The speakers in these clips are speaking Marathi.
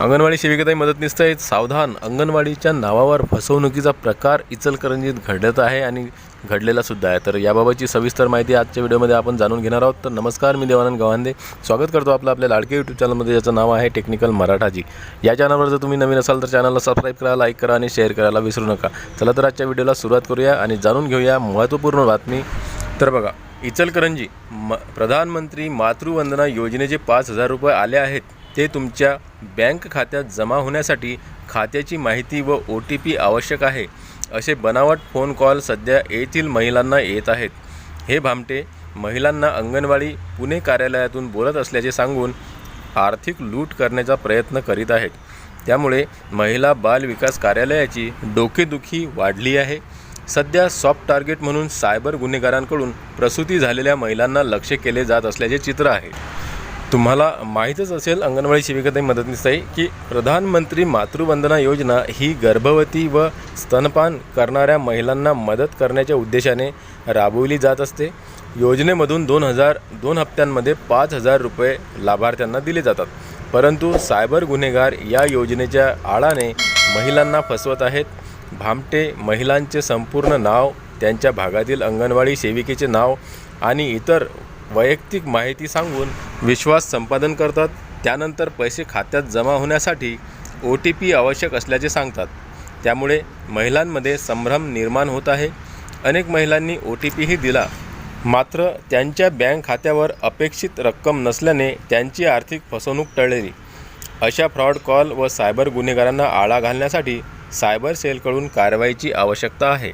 अंगणवाडी सेविकेताई मदतनीस आहेत सावधान अंगणवाडीच्या नावावर फसवणुकीचा प्रकार इचलकरंजीत घडत आहे आणि घडलेला सुद्धा आहे. तर याबाबतची सविस्तर माहिती आजच्या व्हिडिओमध्ये आपण जाणून घेणार आहोत. तर नमस्कार मी देवानंद गव्हांदे. स्वागत करतो आपलं आपल्या लाडके यूट्यूब चॅनलमध्ये ज्याचं नाव आहे टेक्निकल मराठाजी. या चॅनलवर जर तुम्ही नवीन असाल तर चॅनलला सबस्क्राईब करा लाईक करा आणि शेअर करायला विसरू नका. चला तर आजच्या व्हिडिओला सुरुवात करूया आणि जाणून घेऊया महत्त्वपूर्ण बातमी. तर बघा इचलकरंजी म प्रधानमंत्री मातृवंदना योजनेचे पाच हजार रुपये आले आहेत. ते तुमच्या बँक खात्यात जमा होण्यासाठी खात्याची माहिती व ओ टी पी आवश्यक आहे असे बनावट फोन कॉल सध्या येथील महिलांना येत आहेत. हे भामटे महिलांना अंगणवाडी पुणे कार्यालयातून बोलत असल्याचे सांगून आर्थिक लूट करण्याचा प्रयत्न करीत आहेत. त्यामुळे महिला बाल विकास कार्यालयाची डोकेदुखी वाढली आहे. सध्या सॉफ्ट टार्गेट म्हणून सायबर गुन्हेगारांकडून प्रसूती झालेल्या महिलांना लक्ष केले जात असल्याचे चित्र आहे. तुम्हाला माहीतच असेल अंगणवाडी सेविकाताई मदतनीसताई की प्रधानमंत्री मातृवंदना योजना ही गर्भवती व स्तनपान करणाऱ्या महिलांना मदत करण्याच्या उद्देशाने राबवली जात असते. योजनेमधून दोन हजार दोन हप्त्यांमध्ये पाच हजार रुपये लाभार्थ्यांना दिले जातात. परंतु सायबर गुन्हेगार या योजनेच्या आळाने महिलांना फसवत आहेत. भामटे महिलांचे संपूर्ण नाव त्यांच्या भागातील अंगणवाडी सेविकेचे नाव आणि इतर वैयक्तिक माहिती सांगून विश्वास संपादन करतात. त्यानंतर पैसे खात्यात जमा होण्यासाठी ओ टी पी आवश्यक असल्याचे सांगतात. त्यामुळे महिलांमध्ये संभ्रम निर्माण होत आहे. अनेक महिलांनी ओ टी पीही दिला. मात्र त्यांच्या बँक खात्यावर अपेक्षित रक्कम नसल्याने त्यांची आर्थिक फसवणूक टळली. अशा फ्रॉड कॉल व सायबर गुन्हेगारांना आळा घालण्यासाठी सायबर सेलकडून कारवाईची आवश्यकता आहे.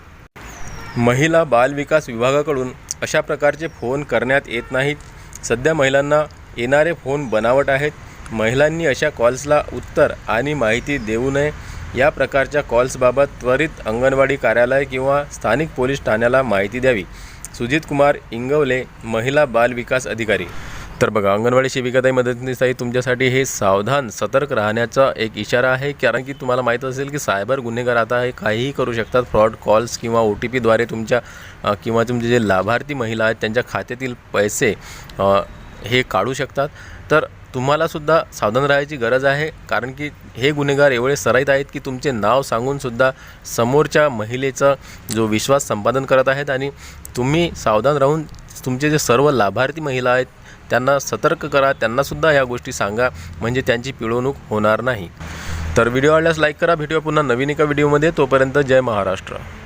महिला बालविकास विभागाकडून अशा प्रकारचे फोन करण्यात येत नाहीत. सध्या महिलांना येणारे फोन बनावट आहेत. महिलांनी अशा कॉल्सला उत्तर आणि माहिती देऊ नये. या प्रकारच्या कॉल्सबाबत त्वरित अंगणवाडी कार्यालय किंवा स्थानिक पोलीस ठाण्याला माहिती द्यावी. सुजित कुमार इंगवले महिला बाल विकास अधिकारी. तर बघा अंगणवाडी सेविकाताई मदतनीसताई तुमच्यासाठी हे सावधान सतर्क राहण्याचा एक इशारा आहे. कारण की तुम्हाला माहीत असेल की सायबर गुन्हेगार आता हे काहीही करू शकतात. फ्रॉड कॉल्स किंवा ओ टी पीद्वारे तुमच्या किंवा तुमचे जे लाभार्थी महिला आहेत त्यांच्या खात्यातील पैसे हे काढू शकतात. तर तुम्हालासुद्धा सावधान राहायची गरज आहे. कारण की हे गुन्हेगार एवढे सराईत आहेत की तुमचे नाव सांगूनसुद्धा समोरच्या महिलेचा जो विश्वास संपादन करत आहेत. आणि तुम्ही सावधान राहून तुमचे जे सर्व लाभार्थी महिला आहेत त्यांना सतर्क करा त्यांनासुद्धा ह्या गोष्टी सांगा म्हणजे त्यांची पिळवणूक होणार नाही. तर व्हिडिओ आवडल्यास लाईक करा भेटूया पुन्हा नवीन एका व्हिडिओमध्ये तोपर्यंत जय महाराष्ट्र.